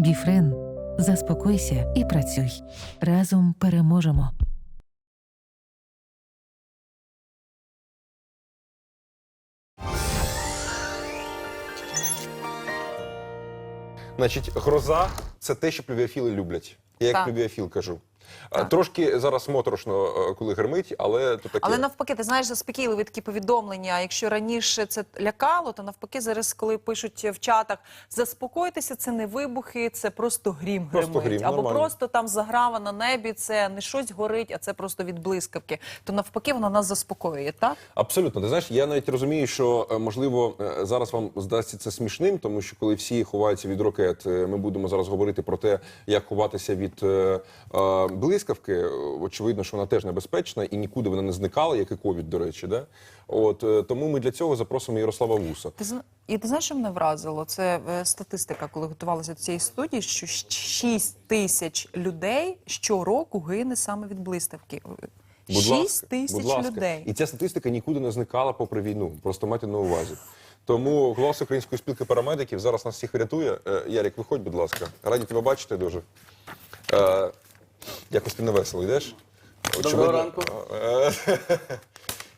Біфрен. Заспокойся і працюй. Разом переможемо. Значить, гроза це те, що плювіофіли люблять. Я як Так. плювіофіл кажу. А, Так. Трошки зараз моторошно, е, коли гримить, але то таке. Але навпаки, ти знаєш, заспокійливі такі повідомлення. Якщо раніше це лякало, то навпаки, зараз, коли пишуть в чатах, заспокойтеся, це не вибухи, це просто грім Просто гримить. грім, Або нормально. просто там заграва на небі, це не щось горить, а це просто від блискавки. То навпаки, вона нас заспокоює, так? Абсолютно, ти знаєш, я навіть розумію, що е, можливо е, зараз вам здасться це смішним, тому що коли всі ховаються від ракет, е, ми будемо зараз говорити про те, як ховатися від е, е, блискавки. Очевидно, що вона теж небезпечна і нікуди вона не зникала, як і ковід, до речі, да? От е, тому ми для цього запросимо Ярослава Вуса. Ти і ти знаєш, що мене вразило? Це е, статистика, коли готувалася до цієї студії, що 6 тисяч людей щороку гине саме від блискавки. Будь 6 ласка, тисяч будь ласка. людей. І ця статистика нікуди не зникала попри війну. Просто майте на увазі. Тому голос української спілки парамедиків зараз нас всіх врятує. Е, Ярик, виходь, будь ласка. Раді тебе бачити дуже. Е, якось ти невесело йдеш. Доброго ранку. Е,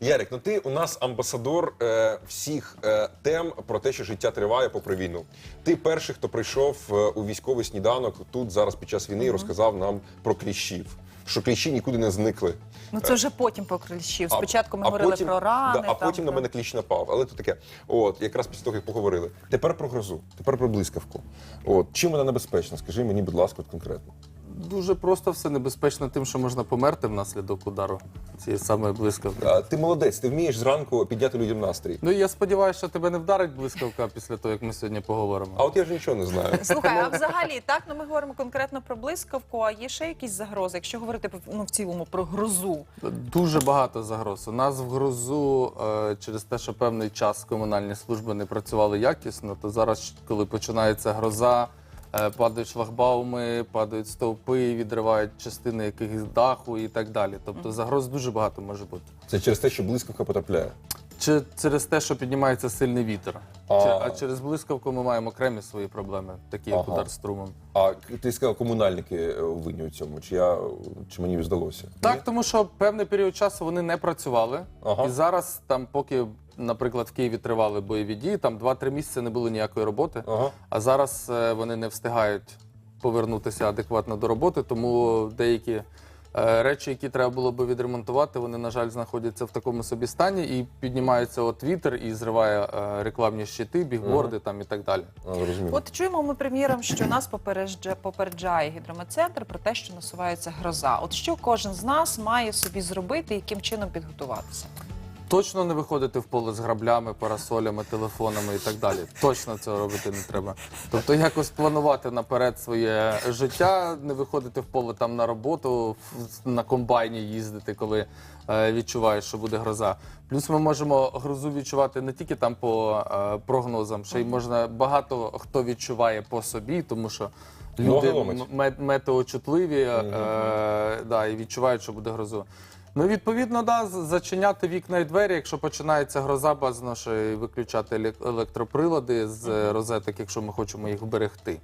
Ярик, ну ти у нас амбасадор е, всіх е, тем про те, що життя триває попри війну. Ти перший, хто прийшов е, у військовий сніданок тут зараз під час війни і розказав нам про кліщів. Що кліщі нікуди не зникли. Ну це вже потім про кліщів. Спочатку ми а говорили потім- про рани. Да, а там, потім на мене кліщ напав. Але то таке. От, якраз після того, як поговорили. Тепер про грозу, тепер про блискавку. От, чим вона небезпечна? Скажи мені, будь ласка, конкретно. Дуже просто все небезпечно тим, що можна померти внаслідок удару цієї самої блискавки. А, ти молодець, ти вмієш зранку підняти людям настрій. Ну і я сподіваюся, що тебе не вдарить блискавка після того, як ми сьогодні поговоримо. А от я ж нічого не знаю. Слухай, а взагалі так ну ми говоримо конкретно про блискавку. А є ще якісь загрози? Якщо говорити ну в цілому про грозу, Дуже багато загроз. У нас в грозу е, через те, що певний час комунальні служби не працювали якісно, то зараз, коли починається гроза, падають шлагбауми, падають стовпи, відривають частини якихось даху і так далі. Тобто загроз дуже багато може бути. Це через те, що блискавка потрапляє. Чи через те, що піднімається сильний вітер, А. Чи- а через блискавку ми маємо окремі свої проблеми, такі як Ага. удар струмом. А ти сказав, комунальники е, винні у цьому, чи я чи мені здалося? Так, тому що певний період часу вони не працювали, Ага. і зараз там, поки, наприклад, в Києві тривали бойові дії, там 2-3 місяці не було ніякої роботи. Ага. А зараз е, вони не встигають повернутися адекватно до роботи, тому деякі е, речі, які треба було би відремонтувати, вони, на жаль, знаходяться в такому собі стані і піднімається от вітер і зриває е, рекламні щити, бігборди там і так далі. А, зрозуміло. от чуємо ми прем'єром, що нас попереджає, попереджає гідрометцентр про те, що насувається гроза. От що кожен з нас має собі зробити, яким чином підготуватися? Точно не виходити в поле з граблями, парасолями, телефонами і так далі. Точно цього робити не треба. Тобто якось планувати наперед своє життя, не виходити в поле там на роботу, на комбайні їздити, коли е, відчуваєш, що буде гроза. Плюс ми можемо грозу відчувати не тільки там по е, прогнозам, ще й можна багато хто відчуває по собі, тому що. Ноги Люди ломить. м- метеочутливі е, да, і відчувають, що буде грозу. Ну, відповідно, да, зачиняти вікна і двері, якщо починається гроза, бажано ще й виключати елек- електроприлади з е, розеток, якщо ми хочемо їх вберегти.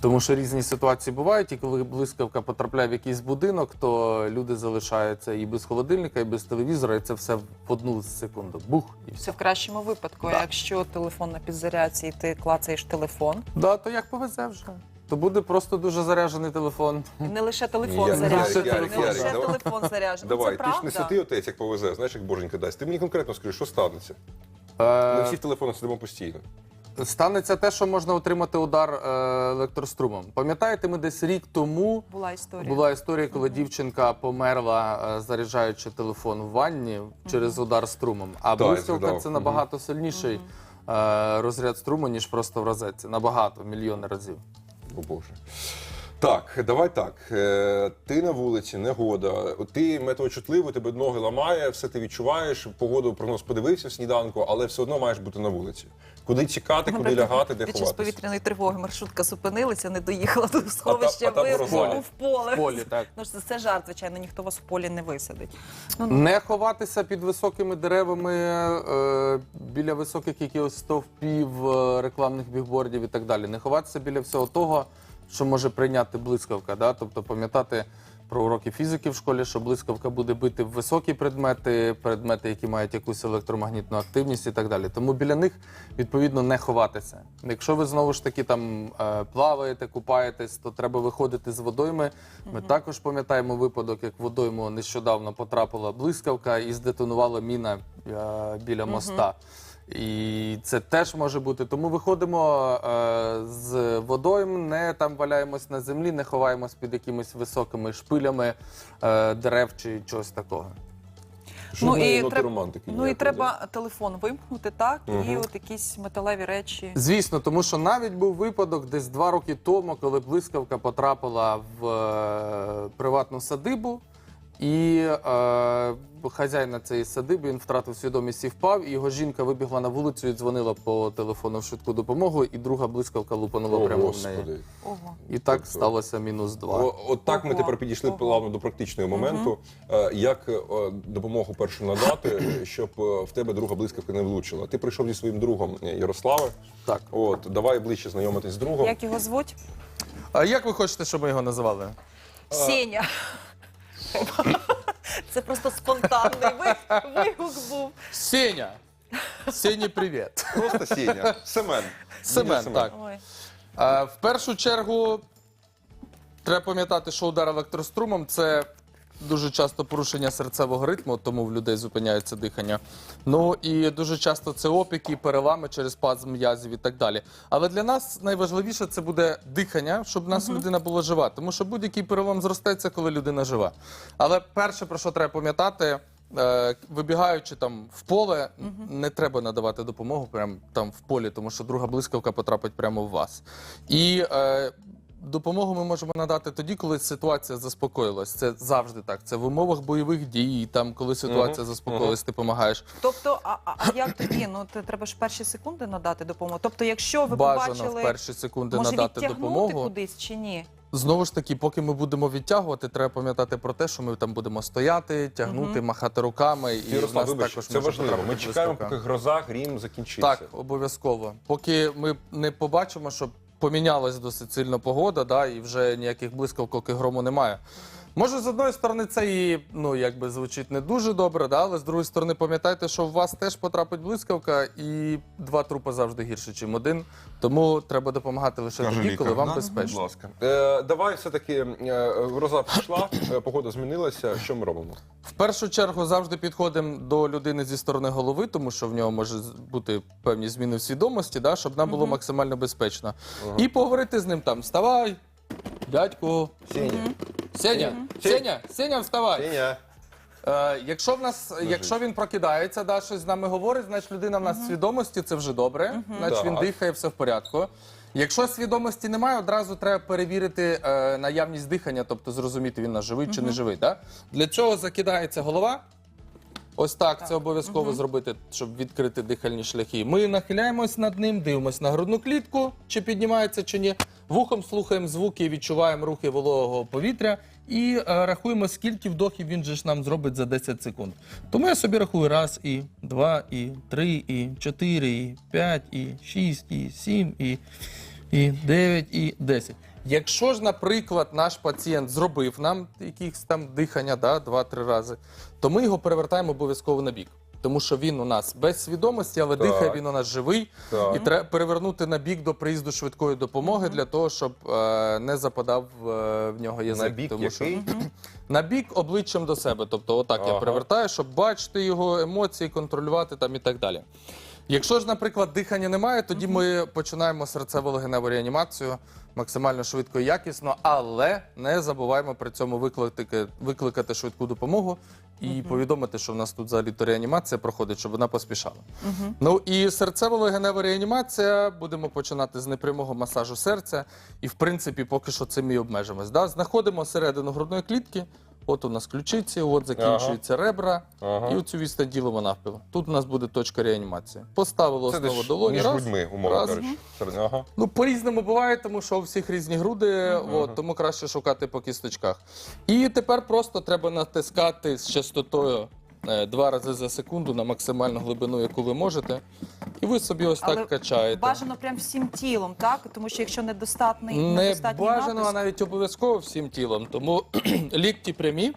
Тому що різні ситуації бувають, і коли блискавка потрапляє в якийсь будинок, то люди залишаються і без холодильника, і без телевізора, і це все в одну секунду. Бух і все. Це в кращому випадку. Да. Якщо телефон на підзарядці, і ти клацаєш телефон, Да, то як повезе вже. То буде просто дуже заряджений телефон. не лише телефон Ярик, заряджений, Ярик, не Ярик, лише давай. телефон заряджений. Давай, це ти ж не правда. отець, як повезе, знаєш, як боженька дасть. Ти мені конкретно скажи, що станеться? Ми Е, всі в телефонах сидимо постійно. Станеться те, що можна отримати удар е, електрострумом. Пам'ятаєте, ми десь рік тому Була історія. була історія, коли дівчинка померла, е, заряджаючи телефон в ванні через удар струмом. А Так, я блискавка згадав. це набагато сильніший е, розряд струму, ніж просто в розетці. Набагато, мільйони разів. Боже. Так, давай так. Е, Ти на вулиці, негода. Ти метеочутливий, тебе ноги ламає, все ти відчуваєш. Погоду прогноз подивився в сніданку, але все одно маєш бути на вулиці. Куди тікати, куди лягати, де Під час повітряної тривоги маршрутка зупинилася, не доїхала до сховища, а там ви розлом. в поле. В полі, так. Ну, ж це, це жарт, звичайно, ніхто вас в полі не висадить. Ну, ну, Не ховатися під високими деревами е, біля високих якихось стовпів, е, рекламних бігбордів і так далі. Не ховатися біля всього того, що може прийняти блискавка. Да? Тобто пам'ятати про уроки фізики в школі, що блискавка буде бити в високі предмети, предмети, які мають якусь електромагнітну активність і так далі. Тому біля них відповідно не ховатися. Якщо ви знову ж таки там е, плаваєте, купаєтесь, то треба виходити з водойми. Ми також пам'ятаємо випадок, як в водойму нещодавно потрапила блискавка і здетонувала міна е, біля моста. І це теж може бути. Тому виходимо е, з водойм, не там валяємось на землі, не ховаємось під якимись високими шпилями е, дерев чи чогось такого. Жодної ноти треб- романтики. ну і треба телефон вимкнути, так, і Мгм. от якісь металеві речі. Звісно, тому що навіть був випадок десь два роки тому, коли блискавка потрапила в е, приватну садибу, і е, хазяїна цієї садиби він втратив свідомість і впав. І його жінка вибігла на вулицю і дзвонила по телефону в швидку допомогу, і друга блискавка лупанула О, прямо в неї. Господи. Ого. І так Тобто- сталося мінус два. О, от так ми Ого, тепер підійшли ого. плавно до практичного моменту. Е, Як е, допомогу першу надати, щоб е, в тебе друга блискавка не влучила? Ти прийшов зі своїм другом е, Ярославе. Так. От давай ближче знайомитись з другом. Як його звуть? А як ви хочете, щоб ми його називали? Сеня. Це просто спонтанний вигук був. Сеня! Сені, привіт! Просто Сеня. Семен. Семен, так. Ой. В першу чергу треба пам'ятати, що удар електрострумом це дуже часто порушення серцевого ритму, тому в людей зупиняється дихання. Ну і дуже часто це опіки, перелами через спазм м'язів і так далі. Але для нас найважливіше це буде дихання, щоб в нас людина була жива. Тому що будь-який перелом зростається, коли людина жива. Але перше, про що треба пам'ятати. е, Вибігаючи там в поле, не треба надавати допомогу прямо там в полі, тому що друга блискавка потрапить прямо в вас. І е, допомогу ми можемо надати тоді, коли ситуація заспокоїлась. Це завжди так. Це в умовах бойових дій, там коли ситуація заспокоїлась, ти допомагаєш. Тобто, а, а, як тоді? Ну, те- треба ж перші секунди надати допомогу. Тобто, якщо ви Бажано побачили, в перші секунди може надати допомогу. кудись чи ні? Знову ж таки, поки ми будемо відтягувати, треба пам'ятати про те, що ми там будемо стояти, тягнути, махати руками. І в нас вибач, також це може важливо. Ми потрапити чекаємо, блискавка. поки гроза, грім закінчиться. Так, обов'язково. Поки ми не побачимо, що помінялась досить сильно погода, да, і вже ніяких блискавок і грому немає. Може, з одної сторони, це і ну якби звучить не дуже добре, да, але з другої сторони, пам'ятайте, що в вас теж потрапить блискавка, і два трупи завжди гірше, ніж один. Тому треба допомагати лише Каже тоді, лікар, коли вам да? безпечно. Будь ласка. Е, давай все-таки е, гроза пішла, е, погода змінилася. Що ми робимо? В першу чергу завжди підходимо до людини зі сторони голови, тому що в нього може з- бути певні зміни в свідомості, да, щоб нам було максимально безпечно. І поговорити з ним там: вставай, дядьку, Сеня. Сеня, Сеня, Сеня, вставай. Сеня. Е, якщо в нас, якщо він прокидається, да, щось з нами говорить, значить людина в нас в свідомості, це вже добре. Значить він Так. дихає, все в порядку. Якщо свідомості немає, одразу треба перевірити е, наявність дихання, тобто зрозуміти, він у нас живий чи не живий. Да? Для цього закидається голова. Ось так, це обов'язково зробити, щоб відкрити дихальні шляхи. Ми нахиляємось над ним, дивимося на грудну клітку, чи піднімається, чи ні. Вухом слухаємо звуки, відчуваємо рухи вологого повітря і е, рахуємо, скільки вдохів він же ж нам зробить за 10 секунд. Тому я собі рахую раз, і два, і три, і чотири, і п'ять, і шість, і сім, і, і дев'ять, і десять. Якщо ж, наприклад, наш пацієнт зробив нам якісь там дихання да, 2-3 рази, то ми його перевертаємо обов'язково на бік. Тому що він у нас без свідомості, але Так. дихає, він у нас живий. Так. І треба перевернути на бік до приїзду швидкої допомоги для того, щоб е, не западав е, в нього язик. На бік тому що який? на бік обличчям до себе. Тобто, отак я Ага. перевертаю, щоб бачити його емоції, контролювати там і так далі. Якщо ж, наприклад, дихання немає, тоді ми починаємо серцево-легеневу реанімацію максимально швидко і якісно, але не забуваємо при цьому викликати, викликати швидку допомогу і повідомити, що в нас тут взагалі то реанімація проходить, щоб вона поспішала. Ну і серцево-легенева реанімація будемо починати з непрямого масажу серця. І в принципі, поки що цим і обмежимось. Да? Знаходимо середину грудної клітки. От у нас ключиці, от закінчуються ребра, Ага. і оцю відстань ділимо навпіл. Тут у нас буде точка реанімації. Поставили Це основу десь долоні. між раз, грудьми, умовно раз. кажучи. Серед- Ага. Ну, по-різному буває, тому що у всіх різні груди, от, тому краще шукати по кісточках. І тепер просто треба натискати з частотою е, два рази за секунду на максимальну глибину, яку ви можете. І ви собі ось Але так качаєте. Бажано прям всім тілом, так? Тому що якщо недостатний, Не недостатній бажано, а натиск, навіть обов'язково всім тілом. Тому лікті прямі.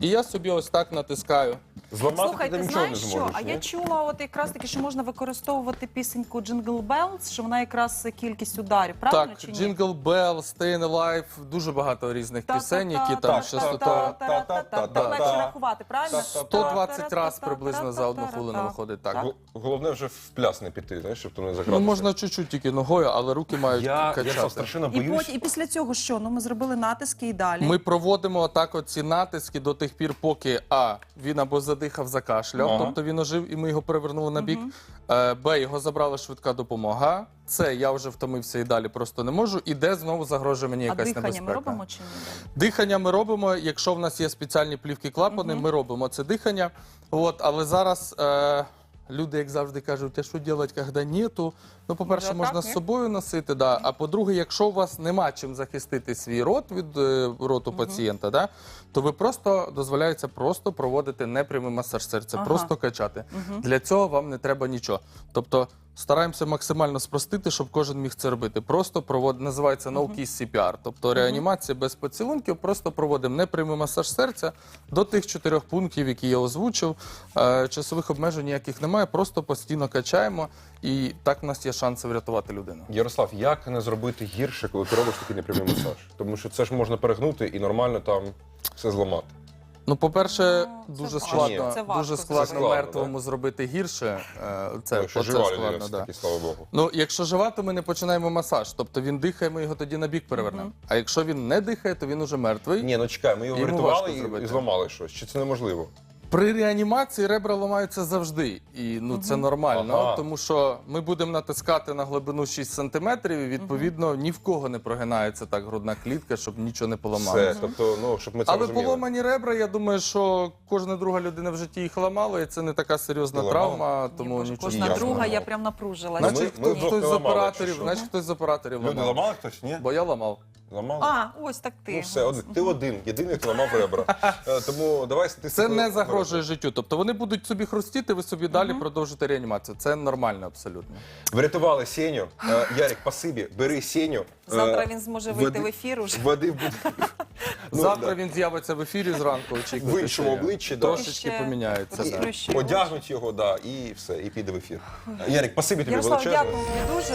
І я собі ось так натискаю. Зламати ти Слухайте, нічого не знаєш що? зможеш. А ні? я чула, от якраз таки, що можна використовувати пісеньку Jingle Bells, що вона якраз кількість ударів, правильно так, чи ні? Jingle Bell, Staying Alive, дуже багато різних пісень, які там Так, частота. так, так, Так так, легше рахувати, правильно? 120 разів приблизно за одну хвилину виходить так. Гол- Головне вже в пляс не піти, знаєш, щоб то не загратися. Ну можна чуть-чуть тільки ногою, але руки мають Я, я качати. страшенно І, боюсь. потім, і після цього що? Ну ми зробили натиски і далі. Ми проводимо отак оці натиски до тих пір, поки А. Він або задихав, закашляв, Ага. тобто він ожив, і ми його перевернули на бік. Е, Б. Його забрала швидка допомога. Це я вже втомився і далі просто не можу. І Де знову загрожує мені а якась дихання небезпека. ми робимо чи ні? Дихання ми робимо. Якщо в нас є спеціальні плівки клапани, ми робимо це дихання. От, але зараз е, люди, як завжди, кажуть, а що робити, коли нету. Ну, по-перше, Може, можна так, з ні? собою носити, да. а по-друге, якщо у вас нема чим захистити свій рот від е, роту пацієнта, да, то ви просто дозволяється просто проводити непрямий масаж серця, Ага. просто качати. Для цього вам не треба нічого. Тобто стараємося максимально спростити, щоб кожен міг це робити. Просто провод... називається no kiss CPR, тобто реанімація без поцілунків, просто проводимо непрямий масаж серця до тих чотирьох пунктів, які я озвучив. Е, Часових обмежень ніяких немає, просто постійно качаємо, і так в нас є шанси врятувати людину. Ярослав, як не зробити гірше, коли ти робиш такий непрямий масаж? Тому що це ж можна перегнути і нормально там все зламати. Ну, по-перше, Ну, це дуже важко. складно, Це важко, дуже складно складно, мертвому зробити гірше. Е, Це, Ну, якщо оце жива складно, людина, да. все-таки, слава Богу. Ну, якщо жива, то ми не починаємо масаж. Тобто він дихає, ми його тоді на бік перевернемо. А якщо він не дихає, то він уже мертвий. Ні, ну чекай, ми його Йому врятували і, зробити. і зламали щось. Чи це неможливо? При реанімації ребра ламаються завжди, і ну це нормально, Ага. тому що ми будемо натискати на глибину 6 сантиметрів, і відповідно ні в кого не прогинається так грудна клітка, щоб нічого не Все, поламалося. тобто, ну, щоб ми це Але розуміли. поломані ребра, я думаю, що кожна друга людина в житті їх ламала, і це не така серйозна ламала? травма, тому Боже, нічого кожна друга, я прям напружилась. Значить, ми- ми хто- вдвох хтось не з ламали, операторів, що. значить хтось з операторів Люди ламав. ламали хтось? Ні? Бо я ламав. Ламали? А, ось так ти. Ну все, один, ти один, єдиний, хто ламав ребра. Е, Тому давай Це статистику. не загрожує життю. Тобто вони будуть собі хрустіти, ви собі далі продовжите реанімацію. Це нормально абсолютно. Врятували Сеню. Е, Ярик, спасибі, бери Сеню. Завтра Е, він зможе вийти води- в ефір уже. Води в Ну, Завтра да. він з'явиться в ефірі зранку. очікуйте, В іншому обличчі, да. Трошечки Ще поміняється. да. розплющує очі. Одягнуть його, да, і все, і піде в ефір. Ярик, спасибі тобі Ярослав, величезне. дякую тобі дуже.